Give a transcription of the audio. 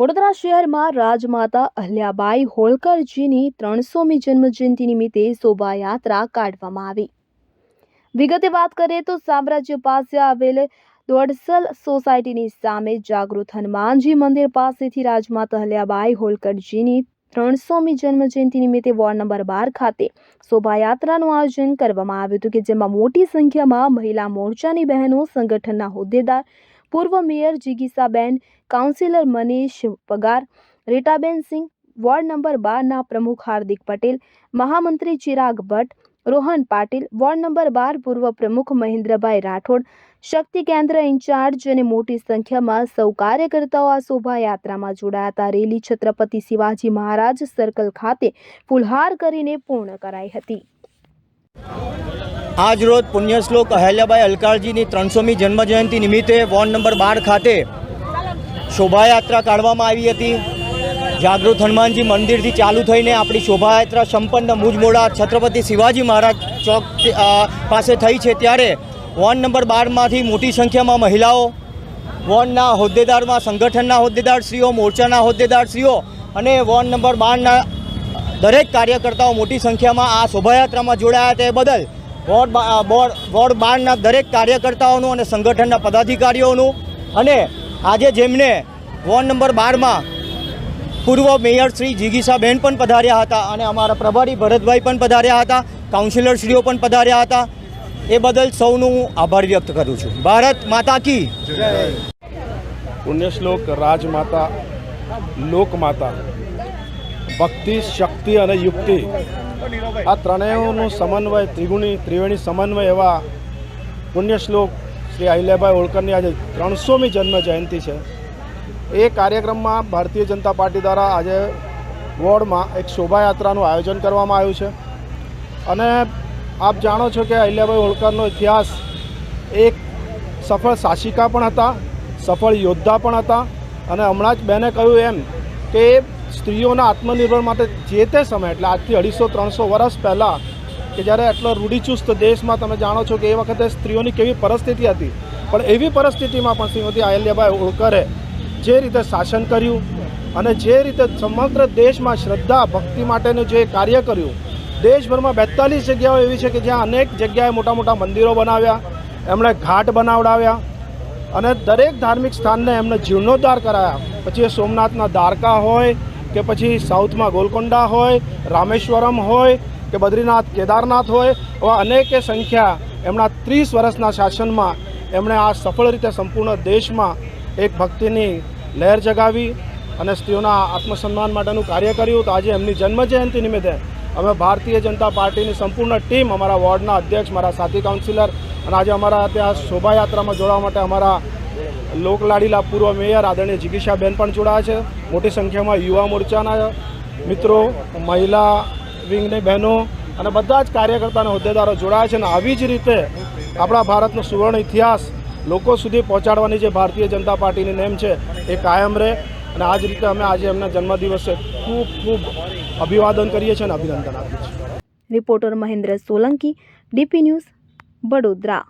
વડોદરા શહેરમાં રાજમાતા અહલ્યાબાઈ હોળકરજીની ત્રણસોમી જન્મજયંતિ નિમિત્તે શોભાયાત્રા કાઢવામાં આવી. વિગતે વાત કરીએ તો સામ્રાજ્ય પાસે આવેલ દોડસલ સોસાયટીની સામે જાગૃત હનુમાનજી મંદિર પાસેથી રાજમાતા અહલ્યાબાઈ હોલકરજીની ત્રણસોમી જન્મજયંતિ નિમિત્તે વોર્ડ નંબર બાર ખાતે શોભાયાત્રાનું આયોજન કરવામાં આવ્યું હતું કે જેમાં મોટી સંખ્યામાં મહિલા મોરચાની બહેનો, સંગઠનના હોદ્દેદાર પૂર્વ મેયર જિગીસાબેન, કાઉન્સિલર મનીષ પગાર, રીટાબેન સિંહ વોર્ડ નંબર બારના પ્રમુખ હાર્દિક પટેલ, મહામંત્રી ચિરાગ ભટ્ટ, રોહન પાટીલ, વોર્ડ નંબર બાર પૂર્વ પ્રમુખ મહેન્દ્રભાઈ રાઠોડ, શક્તિ કેન્દ્ર ઇન્ચાર્જ અને મોટી સંખ્યામાં સૌ કાર્યકર્તાઓ આ શોભાયાત્રામાં જોડાયા હતા. રેલી છત્રપતિ શિવાજી મહારાજ સર્કલ ખાતે ફુલહાર કરીને પૂર્ણ કરાઈ હતી. આજ રોજ પુણ્યશ્લોક અહેલ્યાબાઈ અલકાળજીની ત્રણસોમી જન્મજયંતિ નિમિત્તે વોર્ડ નંબર બાર ખાતે શોભાયાત્રા કાઢવામાં આવી હતી. જાગૃત હનુમાનજી મંદિરથી ચાલુ થઈને આપણી શોભાયાત્રા સંપન્ન મુજમોડા છત્રપતિ શિવાજી મહારાજ ચોક પાસે થઈ છે ત્યારે વોર્ડ નંબર બારમાંથી મોટી સંખ્યામાં મહિલાઓ, વોર્ડના હોદ્દેદારમાં સંગઠનના હોદ્દેદારશ્રીઓ, મોરચાના હોદ્દેદારશ્રીઓ અને વોર્ડ નંબર બારના દરેક કાર્યકર્તાઓ મોટી સંખ્યામાં આ શોભાયાત્રામાં જોડાયા. તે બદલ વોર્ડ વોર્ડ બારના દરેક કાર્યકર્તાઓનું અને સંગઠનના પદાધિકારીઓનું અને આજે જેમને વોર્ડ નંબર બારમાં પૂર્વ મેયર શ્રી જીગીસાબેન પણ પધાર્યા હતા અને અમારા પ્રભારી ભરતભાઈ પણ પધાર્યા હતા, કાઉન્સિલરશ્રીઓ પણ પધાર્યા હતા, એ બદલ સૌનું હું આભાર વ્યક્ત કરું છું. ભારત માતા કી પુણ્યશ્લોક રાજમાતા, લોકમાતા. ભક્તિ, શક્તિ અને યુક્તિ. આ ત્રણેયનો સમન્વય, ત્રિગુણી, ત્રિવેણી સમન્વય એવા પુણ્યશ્લોક શ્રી અહિલ્યાભાઈ હોળકરની આજે ત્રણસોમી જન્મ જયંતિ છે. એ કાર્યક્રમમાં ભારતીય જનતા પાર્ટી દ્વારા આજે વોર્ડમાં એક શોભાયાત્રાનું આયોજન કરવામાં આવ્યું છે. અને આપ જાણો છો કે અહિલ્યાભાઈ હોળકરનો ઇતિહાસ એક સફળ શાસિકા પણ હતા, સફળ યોદ્ધા પણ હતા અને હમણાં જ બેને કહ્યું એમ કે સ્ત્રીઓના આત્મનિર્ભર માટે જે તે સમય, એટલે આજથી અઢીસો ત્રણસો વર્ષ પહેલાં કે જ્યારે એટલો રૂઢિચુસ્ત દેશમાં તમે જાણો છો કે એ વખતે સ્ત્રીઓની કેવી પરિસ્થિતિ હતી. પણ એવી પરિસ્થિતિમાં પણ શ્રીમતી અહિલ્યાબાઈ હોળકરે જે રીતે શાસન કર્યું અને જે રીતે સમગ્ર દેશમાં શ્રદ્ધા, ભક્તિ માટેનું જે કાર્ય કર્યું. દેશભરમાં બેતાલીસ જગ્યાઓ એવી છે કે જ્યાં અનેક જગ્યાએ મોટા મોટા મંદિરો બનાવ્યા, એમણે ઘાટ બનાવડાવ્યા અને દરેક ધાર્મિક સ્થાનને એમને જીર્ણોદ્ધાર કરાયા. પછી એ સોમનાથના દ્વારકા હોય કે પછી સાઉથમાં ગોલકોંડા હોય, રામેશ્વરમ હોય, કે બદ્રીનાથ, કેદારનાથ હોય એવા અનેકે સંખ્યા એમના ત્રીસ વર્ષના શાસનમાં એમણે આ સફળ રીતે સંપૂર્ણ દેશમાં એક ભક્તિની લહેર જગાવી અને સ્ત્રીઓના આત્મસન્માન માટેનું કાર્ય કર્યું. તો આજે એમની જન્મજયંતિ નિમિત્તે અમે ભારતીય જનતા પાર્ટીની સંપૂર્ણ ટીમ અમારા વોર્ડના અધ્યક્ષ, મારા સાથી કાઉન્સિલર અને આજે અમારા ત્યાં શોભાયાત્રામાં જોડાવા માટે અમારા લોકલાડીલા પૂર્વ મેયર આદરણીય જિગીશાબેન પણ જોડાયા છે. મોટી સંખ્યામાં યુવા મોરચાના મિત્રો, મહિલા વિંગની બહેનો અને બધા જ કાર્યકર્તાના હોદ્દેદારો જોડાયા છે અને આવી જ રીતે આપણા ભારતનો સુવર્ણ ઇતિહાસ લોકો સુધી પહોંચાડવાની જે ભારતીય જનતા પાર્ટીની નેમ છે એ કાયમ રહે અને આ જ રીતે અમે આજે એમના જન્મદિવસે ખૂબ ખૂબ અભિવાદન કરીએ છીએ અને અભિનંદન આપીએ છીએ. Reporter Mahendra Solanki, DP news, Vadodara.